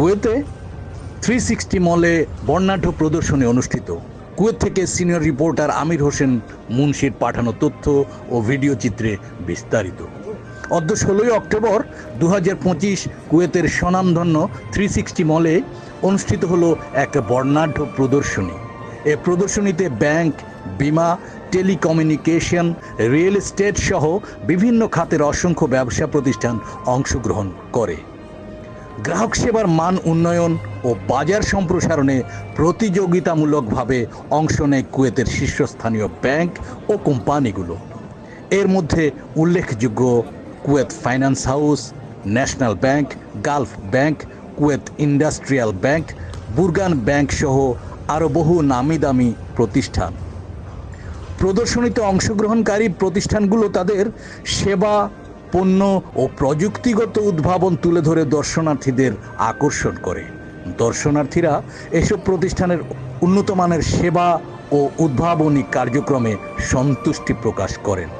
কুয়েতে three sixty মলে বর্ণাঢ্য প্রদর্শনী অনুষ্ঠিত। কুয়েত থেকে সিনিয়র রিপোর্টার আমির হোসেন মুন্সির পাঠানো তথ্য ও ভিডিও চিত্রে বিস্তারিত। অদ্য ষোলোই অক্টোবর দু পঁচিশ কুয়েতের স্বনামধন্য থ্রি সিক্সটি মলে অনুষ্ঠিত হলো এক বর্ণাঢ্য প্রদর্শনী। এ প্রদর্শনীতে ব্যাংক, বিমা, টেলিকমিউনিকেশন, রিয়েল এস্টেট সহ বিভিন্ন খাতের অসংখ্য ব্যবসা প্রতিষ্ঠান অংশগ্রহণ করে। গ্রাহক সেবার মান উন্নয়ন ও বাজার সম্প্রসারণে প্রতিযোগিতামূলকভাবে অংশ নেয় কুয়েতের শীর্ষস্থানীয় ব্যাংক ও কোম্পানিগুলো। এর মধ্যে উল্লেখযোগ্য Kuwait finance house, national bank, Gulf bank, Kuwait industrial bank, Burgan bank সহ আরও বহু নামি দামি প্রতিষ্ঠান। প্রদর্শনীতে অংশগ্রহণকারী প্রতিষ্ঠানগুলো তাদের সেবা পণ্য ও প্রযুক্তিগত উদ্ভাবন তুলে ধরে দর্শনার্থীদের আকর্ষণ করে। দর্শনার্থীরা এসব প্রতিষ্ঠানের উন্নতমানের সেবা ও উদ্ভাবনী কার্যক্রমে সন্তুষ্টি প্রকাশ করেন।